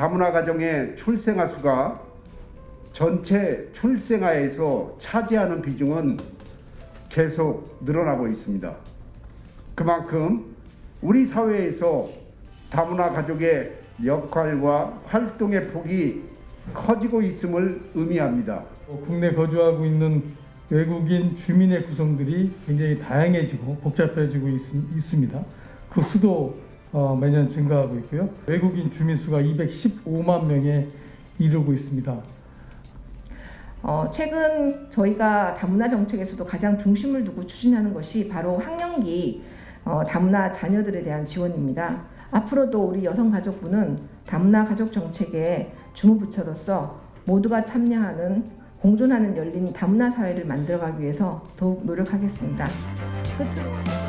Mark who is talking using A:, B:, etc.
A: 다문화 가정의 출생아 수가 전체 출생아에서 차지하는 비중은 계속 늘어나고 있습니다. 그만큼 우리 사회에서 다문화 가족의 역할과 활동의 폭이 커지고 있음을 의미합니다.
B: 어, 국내 거주하고 있는 외국인 주민의 구성들이 굉장히 다양해지고 복잡해지고 있, 습니다그 수도 어, 매년 증가하고 있고요. 외국인 주민 수가 215만 명에 이르고 있습니다.
C: 어, 최근 저희가 다문화 정책에서도 가장 중심을 두고 추진하는 것이 바로 학령기 어, 다문화 자녀들에 대한 지원입니다. 앞으로도 우리 여성가족부는 다문화 가족 정책의 주무부처로서 모두가 참여하는 공존하는 열린 다문화 사회를 만들어가기 위해서 더욱 노력하겠습니다. 끝으로